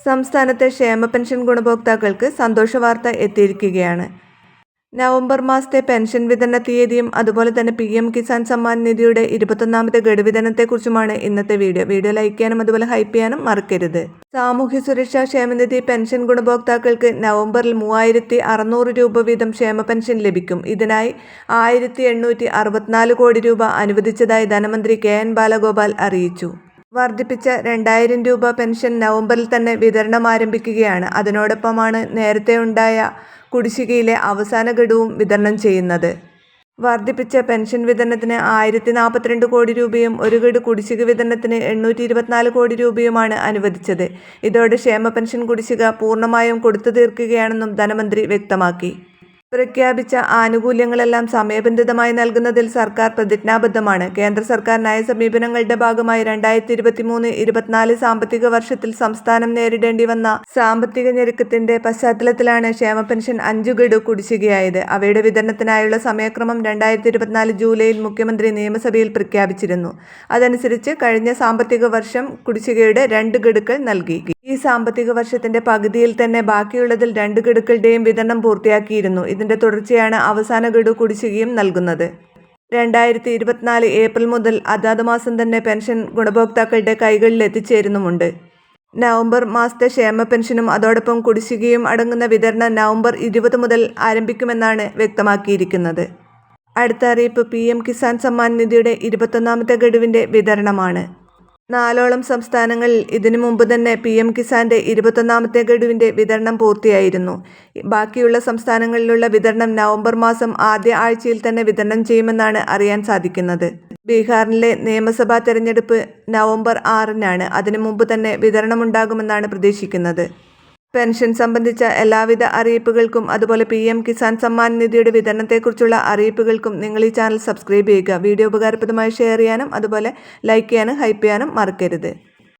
സംസ്ഥാനത്തെ ക്ഷേമ പെൻഷൻ ഗുണഭോക്താക്കൾക്ക് സന്തോഷവാർത്ത എത്തിയിരിക്കുകയാണ്. നവംബർ മാസത്തെ പെൻഷൻ വിതരണ തീയതിയും അതുപോലെ തന്നെ പി എം കിസാൻ സമ്മാൻ നിധിയുടെ ഇരുപത്തൊന്നാമത്തെ ഗഡുവിതരണത്തെക്കുറിച്ചുമാണ് ഇന്നത്തെ വീഡിയോ. വീഡിയോ ലൈക്ക് ചെയ്യാനും അതുപോലെ ഹൈപ്പ് ചെയ്യാനും മറക്കരുത്. സാമൂഹ്യ സുരക്ഷാ ക്ഷേമനിധി പെൻഷൻ ഗുണഭോക്താക്കൾക്ക് നവംബറിൽ മൂവായിരത്തി അറുന്നൂറ് രൂപ വീതം ക്ഷേമ പെൻഷൻ ലഭിക്കും. ഇതിനായി ആയിരത്തി എണ്ണൂറ്റി അറുപത്തിനാല് കോടി രൂപ അനുവദിച്ചതായി ധനമന്ത്രി കെ എൻ ബാലഗോപാൽ അറിയിച്ചു. വർദ്ധിപ്പിച്ച രണ്ടായിരം രൂപ പെൻഷൻ നവംബറിൽ തന്നെ വിതരണം ആരംഭിക്കുകയാണ്. അതിനോടൊപ്പമാണ് നേരത്തെ ഉണ്ടായ കുടിശ്ശികയിലെ അവസാന ഘടുവും വിതരണം ചെയ്യുന്നത്. വർദ്ധിപ്പിച്ച പെൻഷൻ വിതരണത്തിന് ആയിരത്തി നാൽപ്പത്തിരണ്ട് കോടി രൂപയും ഒരു ഗഡു കുടിശ്ശിക വിതരണത്തിന് എണ്ണൂറ്റി ഇരുപത്തിനാല് കോടി രൂപയുമാണ് അനുവദിച്ചത്. ഇതോടെ ക്ഷേമ പെൻഷൻ കുടിശ്ശിക പൂർണമായും കൊടുത്തു തീർക്കുകയാണെന്നും ധനമന്ത്രി വ്യക്തമാക്കി. പ്രഖ്യാപിച്ച ആനുകൂല്യങ്ങളെല്ലാം സമയബന്ധിതമായി നൽകുന്നതിൽ സർക്കാർ പ്രതിജ്ഞാബദ്ധമാണ്. കേന്ദ്ര സർക്കാർ നയസമീപനങ്ങളുടെ ഭാഗമായി രണ്ടായിരത്തി ഇരുപത്തിമൂന്ന് ഇരുപത്തിനാല് സാമ്പത്തിക വർഷത്തിൽ സംസ്ഥാനം നേരിടേണ്ടി വന്ന സാമ്പത്തിക ഞെരുക്കത്തിന്റെ പശ്ചാത്തലത്തിലാണ് ക്ഷേമ പെൻഷൻ അഞ്ചു ഗഡു കുടിശ്ശികയായത്. അവയുടെ വിതരണത്തിനായുള്ള സമയക്രമം രണ്ടായിരത്തി ഇരുപത്തിനാല് ജൂലൈയിൽ മുഖ്യമന്ത്രി നിയമസഭയിൽ പ്രഖ്യാപിച്ചിരുന്നു. അതനുസരിച്ച് കഴിഞ്ഞ സാമ്പത്തിക വർഷം കുടിശ്ശികയുടെ രണ്ട് ഗഡുക്കൾ നൽകി. ഈ സാമ്പത്തിക വർഷത്തിന്റെ പകുതിയിൽ തന്നെ ബാക്കിയുള്ളതിൽ രണ്ട് ഗഡുക്കളുടെയും വിതരണം പൂർത്തിയാക്കിയിരുന്നു. ഇതിന്റെ തുടർച്ചയാണ് അവസാന ഗഡു കുടിശ്ശികയും നൽകുന്നത്. രണ്ടായിരത്തി ഇരുപത്തിനാല് ഏപ്രിൽ മുതൽ അതാത് മാസം തന്നെ പെൻഷൻ ഗുണഭോക്താക്കളുടെ കൈകളിൽ എത്തിച്ചേരുന്നുമുണ്ട്. നവംബർ മാസത്തെ ക്ഷേമ പെൻഷനും അതോടൊപ്പം കുടിശ്ശികയും അടങ്ങുന്ന വിതരണം നവംബർ ഇരുപത് മുതൽ ആരംഭിക്കുമെന്നാണ് വ്യക്തമാക്കിയിരിക്കുന്നത്. അടുത്ത അറിയിപ്പ് പി എം കിസാൻ സമ്മാൻ നിധിയുടെ ഇരുപത്തൊന്നാമത്തെ ഗഡുവിന്റെ വിതരണമാണ്. നാലോളം സംസ്ഥാനങ്ങളിൽ ഇതിനു മുമ്പ് തന്നെ പി എം കിസാന്റെ ഇരുപത്തൊന്നാമത്തെ ഗഡുവിന്റെ വിതരണം പൂർത്തിയായിരുന്നു. ബാക്കിയുള്ള സംസ്ഥാനങ്ങളിലുള്ള വിതരണം നവംബർ മാസം ആദ്യ ആഴ്ചയിൽ തന്നെ വിതരണം ചെയ്യുമെന്നാണ് അറിയാൻ സാധിക്കുന്നത്. ബീഹാറിലെ നിയമസഭാ തെരഞ്ഞെടുപ്പ് നവംബർ ആറിനാണ് അതിനു മുമ്പ് തന്നെ വിതരണമുണ്ടാകുമെന്നാണ് പ്രതീക്ഷിക്കുന്നത്. പെൻഷൻ സംബന്ധിച്ച എല്ലാവിധ അറിയിപ്പുകൾക്കും അതുപോലെ പി എം കിസാൻ സമ്മാൻ നിധിയുടെ വിതരണത്തെക്കുറിച്ചുള്ള അറിയിപ്പുകൾക്കും നിങ്ങൾ ഈ ചാനൽ സബ്സ്ക്രൈബ് ചെയ്യുക. വീഡിയോ ഉപകാരപ്രദമായി ഷെയർ ചെയ്യാനും അതുപോലെ ലൈക്ക് ചെയ്യാനും ഹൈപ്പ് ചെയ്യാനും മറക്കരുത്.